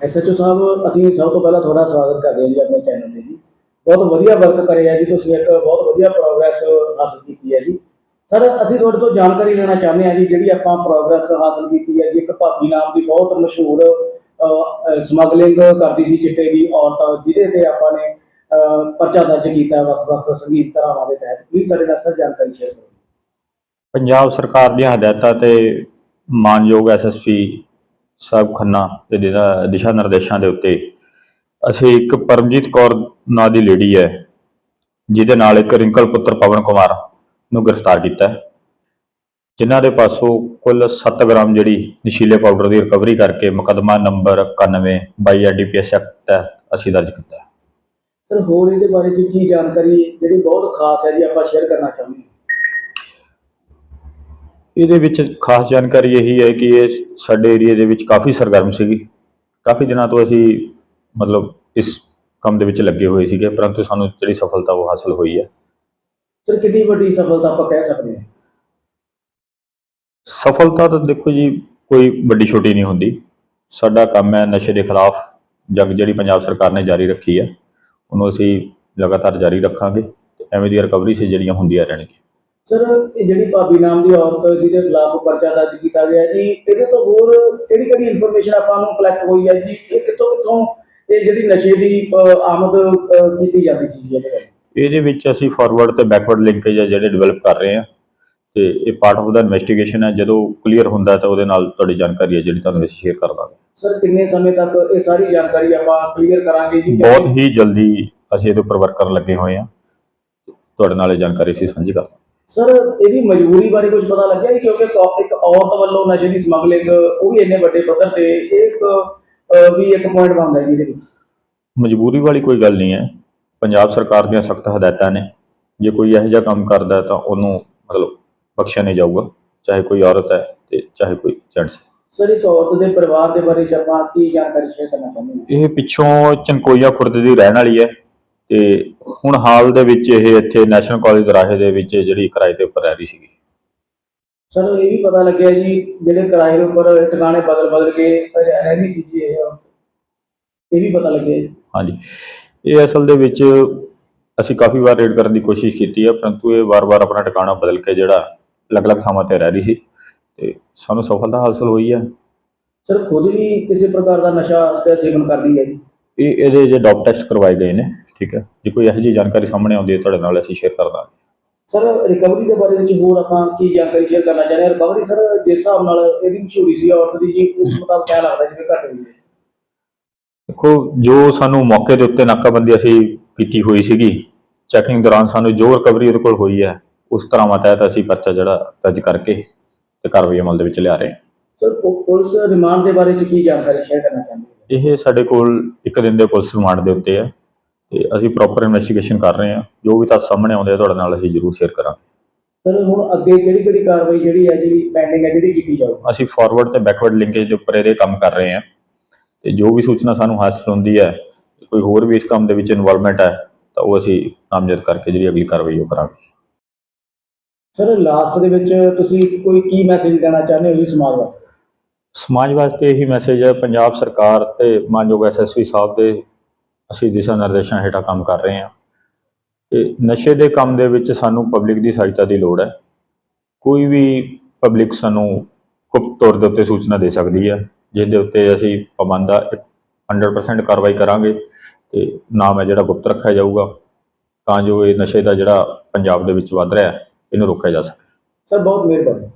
SHO ਸਾਹਿਬ, ਅਸੀਂ ਸਭ ਤੋਂ ਪਹਿਲਾਂ ਤੁਹਾਡਾ ਸਵਾਗਤ ਕਰਦੇ ਹਾਂ ਜੀ ਆਪਣੇ ਚੈਨਲ ਤੇ ਜੀ। ਬਹੁਤ ਵਧੀਆ ਵਰਕ ਕਰਿਆ ਜੀ ਤੁਸੀਂ, ਇੱਕ ਬਹੁਤ ਵਧੀਆ ਪ੍ਰੋਗਰੈਸ ਹਾਸਲ ਕੀਤੀ ਹੈ ਜੀ। ਸਰ ਅਸੀਂ ਤੁਹਾਡੇ ਤੋਂ ਜਾਣਕਾਰੀ ਲੈਣਾ ਚਾਹੁੰਦੇ ਹਾਂ ਜੀ, ਜਿਹੜੀ ਆਪਾਂ ਪ੍ਰੋਗਰੈਸ ਹਾਸਲ ਕੀਤੀ ਹੈ ਜੀ, ਇੱਕ ਭਾਬੀ ਨਾਮ ਦੀ ਬਹੁਤ ਮਸ਼ਹੂਰ ਸਮਗਲਿੰਗ ਕਰਦੀ ਸੀ ਚਿੱਟੇ ਦੀ ਔਰਤ, ਜਿਹਦੇ ਤੇ ਆਪਾਂ ਨੇ ਪਰਚਾ ਦਰਜ ਕੀਤਾ ਵੱਖ-ਵੱਖ ਸੰਗੀਤ ਧਾਰਾਵਾਂ ਦੇ ਤਹਿਤ। ਪਲੀਜ਼ ਸਾਡੇ ਨਾਲ ਸਰ ਜਾਣਕਾਰੀ ਸ਼ੇਅਰ ਕਰੋ। ਪੰਜਾਬ ਸਰਕਾਰ ਦੀਆਂ ਹਦਾਇਤਾਂ ਤੇ ਮਾਨਯੋਗ ਐਸਐਸਪੀ ਸਾਹਿਬ ਖੰਨਾ ਦੇ ਦਿਸ਼ਾ- ਦਿਸ਼ਾ ਨਿਰਦੇਸ਼ਾਂ ਦੇ ਉੱਤੇ ਅਸੀਂ ਇੱਕ ਪਰਮਜੀਤ ਕੌਰ ਨਾਂ ਦੀ ਲੇਡੀ ਹੈ, ਜਿਹਦੇ ਨਾਲ ਇੱਕ ਰਿੰਕਲ ਪੁੱਤਰ ਪਵਨ ਕੁਮਾਰ ਨੂੰ ਗ੍ਰਿਫਤਾਰ ਕੀਤਾ ਹੈ, ਜਿਨ੍ਹਾਂ ਦੇ ਪਾਸੋਂ ਕੁੱਲ 7 ਗ੍ਰਾਮ ਜਿਹੜੀ ਨਸ਼ੀਲੇ ਪਾਊਡਰ ਦੀ ਰਿਕਵਰੀ ਕਰਕੇ ਮੁਕੱਦਮਾ ਨੰਬਰ 91 22 ਐਡੀਪੀਐਸ ਐਕਟ ਤਹਿਤ ਅਸੀਂ ਦਰਜ ਕੀਤਾ ਸਰ, ਹੋਰ ਇਹਦੇ ਬਾਰੇ ਚ ਕੀ ਜਾਣਕਾਰੀ, ਜਿਹੜੀ ਬਹੁਤ ਖਾਸ ਹੈ ਜੀ, ਆਪਾਂ ਸ਼ੇਅਰ ਕਰਨਾ ਚਾਹੁੰਦੇ ਹਾਂ। ਇਹਦੇ ਵਿੱਚ ਖਾਸ ਜਾਣਕਾਰੀ ਇਹੀ ਹੈ ਕਿ ਇਹ ਸਾਡੇ ਏਰੀਆ ਦੇ ਵਿੱਚ ਕਾਫੀ ਸਰਗਰਮ ਸੀਗੀ। ਕਾਫੀ ਦਿਨਾਂ ਤੋਂ ਅਸੀਂ ਮਤਲਬ ਇਸ ਕੰਮ ਦੇ ਵਿੱਚ ਲੱਗੇ ਹੋਏ ਸੀਗੇ ਪਰੰਤੂ ਸਾਨੂੰ ਜਿਹੜੀ ਸਫਲਤਾ ਉਹ ਹਾਸਲ ਹੋਈ ਹੈ। ਸਰ ਕਿੰਨੀ ਵੱਡੀ ਸਫਲਤਾ ਆਪਾਂ ਕਹਿ ਸਕਦੇ ਹਾਂ? ਸਫਲਤਾ ਤਾਂ ਦੇਖੋ ਜੀ ਕੋਈ ਵੱਡੀ ਛੋਟੀ ਨਹੀਂ ਹੁੰਦੀ। ਸਾਡਾ ਕੰਮ ਹੈ ਨਸ਼ੇ ਦੇ ਖਿਲਾਫ ਜੰਗ ਜਿਹੜੀ ਪੰਜਾਬ ਸਰਕਾਰ ਨੇ ਜਾਰੀ ਰੱਖੀ ਹੈ। ਉਹਨੂੰ ਅਸੀਂ ਲਗਾਤਾਰ ਜਾਰੀ ਰੱਖਾਂਗੇ। ਐਵੇਂ ਦੀਆਂ ਰਿਕਵਰੀ ਸੀ ਜਿਹੜੀਆਂ ਹੁੰਦੀਆਂ ਰਹਿਣਗੀਆਂ। ਸਰ ਇਹ ਜਿਹੜੀ ਭਾਬੀ ਨਾਮ ਦੀ ਔਰਤ ਜਿਹਦੇ ਖਿਲਾਫ ਪਰਚਾ ਦਰਜ ਕੀਤਾ ਗਿਆ ਜੀ ਇਹਦੇ ਤੋਂ ਹੋਰ ਕਿਹੜੀ ਕਿਹੜੀ ਇਨਫੋਰਮੇਸ਼ਨ ਆਪਾਂ ਨੂੰ ਕਲੈਕਟ ਹੋਈ ਹੈ ਜੀ? ਇਹ ਕਿੱਥੋਂ ਕਿੱਥੋਂ ਇਹ ਜਿਹੜੀ ਨਸ਼ੇ ਦੀ ਆਮਦ ਕੀਤੀ ਜਾਂਦੀ ਸੀ ਜੀ ਇਹਦੇ ਵਿੱਚ ਇਹਦੇ ਵਿੱਚ ਅਸੀਂ ਫਾਰਵਰਡ ਤੇ ਬੈਕਵਰਡ ਲਿੰਕੇਜ ਜਿਹੜੇ ਡਿਵੈਲਪ ਕਰ ਰਹੇ ਹਾਂ ਤੇ ਇਹ ਪਾਰਟ ਆਫ ਦਾ ਇਨਵੈਸਟੀਗੇਸ਼ਨ ਹੈ। ਜਦੋਂ ਕਲੀਅਰ ਹੁੰਦਾ ਹੈ ਤਾਂ ਉਹਦੇ ਨਾਲ ਤੁਹਾਡੀ ਜਾਣਕਾਰੀ ਹੈ ਜਿਹੜੀ ਤੁਹਾਨੂੰ ਅਸੀਂ ਸ਼ੇਅਰ ਕਰ ਦਾਂਗੇ। ਸਰ ਕਿੰਨੇ ਸਮੇਂ ਤੱਕ ਇਹ ਸਾਰੀ ਜਾਣਕਾਰੀ ਆਪਾਂ ਕਲੀਅਰ ਕਰਾਂਗੇ ਜੀ? ਬਹੁਤ ਹੀ ਜਲਦੀ ਅਸੀਂ ਇਹਦੇ ਉੱਪਰ ਵਰਕ ਕਰਨ ਲੱਗੇ ਹੋਏ ਹਾਂ। ਤੁਹਾਡੇ ਨਾਲ ਇਹ ਜਾਣਕਾਰੀ ਅਸੀਂ ਸਾਂਝੀ ਕਰਾਂਗੇ ਸਰ ਇਹਦੀ ਮਜਬੂਰੀ ਬਾਰੇ ਕੁਝ ਪਤਾ ਲੱਗਿਆ ਜੀ? ਕਿਉਂਕਿ ਇੱਕ ਔਰਤ ਵੱਲੋਂ ਨਸ਼ੇ ਦੀ ਸਮਗਲਿੰਗ ਉਹ ਵੀ ਇੰਨੇ ਵੱਡੇ ਪੱਧਰ ਤੇ ਇਹ ਇੱਕ ਵੀ ਇੱਕ ਪੁਆਇੰਟ ਬਣਦਾ ਜੀ ਇਹਦੇ ਵਿੱਚ। ਮਜਬੂਰੀ ਵਾਲੀ ਕੋਈ ਗੱਲ ਨਹੀਂ ਹੈ। ਪੰਜਾਬ ਸਰਕਾਰ ਦੀਆਂ ਸਖਤ ਹਦਾਇਤਾਂ ਨੇ। ਜੇ ਕੋਈ ਇਹੋ ਜਿਹਾ ਕੰਮ ਕਰਦਾ ਤਾਂ ਉਹਨੂੰ ਮਤਲਬ ਬਖਸ਼ਿਆ ਨਹੀਂ ਜਾਊਗਾ। ਚਾਹੇ ਕੋਈ ਔਰਤ ਹੈ ਤੇ ਚਾਹੇ ਕੋਈ ਜੈਂਟਸ ਸਰ ਇਸ ਔਰਤ ਦੇ ਪਰਿਵਾਰ ਦੇ ਬਾਰੇ ਆਪਾਂ ਕੀ ਜਾਣਕਾਰੀ ਸ਼ੇਅਰ ਕਰਨਾ ਚਾਹੁੰਦੇ ਹਾਂ? ਇਹ ਪਿੱਛੋਂ ਚੰਕੋਈਆ ਖੁਰਦ ਦੀ ਰਹਿਣ ਵਾਲੀ ਹੈ। ਤੇ ਹੁਣ ਹਾਲ ਦੇ ਵਿੱਚ ਇਹ ਇੱਥੇ ਨੈਸ਼ਨਲ ਕਾਲਜ ਦਰਾਹੇ ਦੇ ਵਿੱਚ ਜਿਹੜੀ ਕਿਰਾਏ ਤੇ ਉੱਪਰ ਰਹਿ ਰਹੀ ਸੀਗੀ। ਸਰ ਇਹ ਵੀ ਪਤਾ ਲੱਗਿਆ ਜੀ ਜਿਹੜੇ ਕਿਰਾਏ ਦੇ ਉੱਪਰ ਟਿਕਾਣੇ ਬਦਲ ਬਦਲ ਕੇ ਰਹਿੰਦੀ ਸੀ ਜੀ ਇਹ। ਵੀ ਪਤਾ ਲੱਗਿਆ ਜੀ। ਹਾਂਜੀ। ਇਹ ਅਸਲ ਦੇ ਵਿੱਚ ਅਸੀਂ ਕਾਫੀ ਵਾਰ ਰੇਡ ਕਰਨ ਦੀ ਕੋਸ਼ਿਸ਼ ਕੀਤੀ ਹੈ ਪਰੰਤੂ ਇਹ ਵਾਰ-ਵਾਰ ਆਪਣਾ ਟਿਕਾਣਾ ਬਦਲ ਕੇ ਜਿਹੜਾ ਅਲੱਗ-ਅਲੱਗ ਥਾਵਾਂ ਤੇ ਰਹਿ ਰਹੀ ਸੀ। ਤੇ ਸਾਨੂੰ ਸਫਲਤਾ ਹਾਸਲ ਹੋਈ ਹੈ ਸਰ ਖੁਦ ਵੀ ਕਿਸੇ ਪ੍ਰਕਾਰ ਦਾ ਨਸ਼ਾ ਦਾ ਸੇਵਨ ਕਰਦੀ ਹੈ ਜੀ। ਇਹ ਇਹਦੇ ਜੇ ਡੌਪ ਟੈਸਟ ਕਰਵਾਏ ਗਏ ਨੇ। ਠੀਕ ਹੈ? ਜੇ ਕੋਈ ਇਹੋ ਜਿਹੀ ਜਾਣਕਾਰੀ ਸਾਹਮਣੇ ਆਉਂਦੀ ਹੈ ਤੁਹਾਡੇ ਨਾਲ ਅਸੀਂ ਸ਼ੇਅਰ ਕਰ ਦਾਂਗੇ। ਸਰ ਰਿਕਵਰੀ ਦੇ ਬਾਰੇ ਵਿੱਚ ਹੋਰ ਆਪਾਂ ਕੀ ਜਾਣਕਾਰੀ ਸ਼ੇਅਰ ਕਰਨਾ ਚਾਹੁੰਦੇ ਹਾਂ? ਰਿਕਵਰੀ ਸਰ ਜਿਸ ਹਿਸਾਬ ਨਾਲ ਇਹਦੀ ਮਸ਼ਹੂਰੀ ਸੀ ਔਰਤ ਦੀ ਜੀ ਉਸ ਮੁਤਾਬਕ ਕਿਆ ਲੱਗਦਾ ਜਿਵੇਂ ਘੱਟ ਹੋਈ ਹੈ? ਦੇਖੋ ਜੋ ਸਾਨੂੰ ਮੌਕੇ ਦੇ ਉੱਤੇ ਨਾਕਾਬੰਦੀ ਅਸੀਂ ਕੀਤੀ ਹੋਈ ਸੀਗੀ ਚੈਕਿੰਗ ਦੌਰਾਨ ਸਾਨੂੰ ਜੋ ਰਿਕਵਰੀ ਉਹਦੇ ਕੋਲ ਹੋਈ ਹੈ ਉਸ ਤਰ੍ਹਾਂ ਤਹਿਤ ਅਸੀਂ ਪਰਚਾ ਜਿਹੜਾ ਦਰਜ ਕਰਕੇ ਤੇ ਕਾਰਵਾਈ ਅਮਲ ਦੇ ਵਿੱਚ ਲਿਆ ਰਹੇ ਹਾਂ। ਸਰ ਪੁਲਿਸ ਰਿਮਾਂਡ ਦੇ ਬਾਰੇ ਚ ਕੀ ਜਾਣਕਾਰੀ ਸ਼ੇਅਰ ਕਰਨਾ ਚਾਹੁੰਦੇ ਇਹ ਸਾਡੇ ਕੋਲ ਇੱਕ ਦਿਨ ਦੇ ਪੁਲਿਸ ਰਿਮਾਂਡ ਦੇ ਉੱਤੇ ਹੈ। ਤੇ ਅਸੀਂ ਪ੍ਰੋਪਰ ਇਨਵੈਸਟੀਗੇਸ਼ਨ ਕਰ ਰਹੇ ਹਾਂ। ਜੋ ਵੀ ਤੱਥ ਸਾਹਮਣੇ ਆਉਂਦੇ ਆ ਤੁਹਾਡੇ ਨਾਲ ਅਸੀਂ ਜ਼ਰੂਰ ਸ਼ੇਅਰ ਕਰਾਂਗੇ। ਸਰ ਹੁਣ ਅੱਗੇ ਕਿਹੜੀ ਕਿਹੜੀ ਕਾਰਵਾਈ ਜਿਹੜੀ ਹੈ ਜਿਹੜੀ ਪੈਂਡਿੰਗ ਹੈ ਜਿਹੜੀ ਕੀਤੀ ਜਾਊਗੀ ਅਸੀਂ ਫਾਰਵਰਡ ਤੇ ਬੈਕਵਰਡ ਲਿੰਕੇਜ ਦੇ ਉੱਪਰ ਇਹਦੇ ਕੰਮ ਕਰ ਰਹੇ ਹਾਂ। ਤੇ ਜੋ ਵੀ ਸੂਚਨਾ ਸਾਨੂੰ ਹਾਸਲ ਹੁੰਦੀ ਹੈ ਕੋਈ ਹੋਰ ਵੀ ਇਸ ਕੰਮ ਦੇ ਵਿੱਚ ਇਨਵੋਲਵਮੈਂਟ ਹੈ ਤਾਂ ਉਹ ਅਸੀਂ ਨਾਮਜ਼ਦ ਕਰਕੇ ਜਿਹੜੀ ਅਗਲੀ ਕਾਰਵਾਈ ਉਹ ਕਰਾਂਗੇ। ਸਰ ਲਾਸਟ ਦੇ ਵਿੱਚ ਤੁਸੀਂ ਕੋਈ ਕੀ ਮੈਸੇਜ ਦੇਣਾ ਚਾਹੁੰਦੇ ਹੋ ਜੀ ਸਮਾਜ ਵਾਸਤੇ? ਸਮਾਜ ਵਾਸਤੇ ਇਹੀ ਮੈਸੇਜ ਹੈ ਪੰਜਾਬ ਸਰਕਾਰ ਤੇ ਮਾਨਯੋਗ ਐਸਐਸਪੀ ਸਾਹਿਬ ਦੇ ਅਸੀਂ ਦਿਸ਼ਾ ਨਿਰਦੇਸ਼ਾਂ ਹੇਠਾਂ ਕੰਮ ਕਰ ਰਹੇ ਹਾਂ। ਤੇ ਨਸ਼ੇ ਦੇ ਕੰਮ ਦੇ ਵਿੱਚ ਸਾਨੂੰ ਪਬਲਿਕ ਦੀ ਸਹਾਇਤਾ ਦੀ ਲੋੜ ਹੈ। ਕੋਈ ਵੀ ਪਬਲਿਕ ਸਾਨੂੰ ਗੁਪਤ ਤੌਰ ਦੇ ਉੱਤੇ ਸੂਚਨਾ ਦੇ ਸਕਦੀ ਹੈ, ਜਿਹਦੇ ਉੱਤੇ ਅਸੀਂ ਪਾਬੰਦਾ 100% ਕਾਰਵਾਈ ਕਰਾਂਗੇ ਤੇ ਨਾਮ ਹੈ ਜਿਹੜਾ ਗੁਪਤ ਰੱਖਿਆ ਜਾਊਗਾ, ਤਾਂ ਜੋ ਇਹ ਨਸ਼ੇ ਦਾ ਜਿਹੜਾ ਪੰਜਾਬ ਦੇ ਵਿੱਚ ਵੱਧ ਰਿਹਾ ਇਹਨੂੰ ਰੋਕਿਆ ਜਾ ਸਕੇ। ਸਰ, ਬਹੁਤ ਮਿਹਰਬਾਨੀ।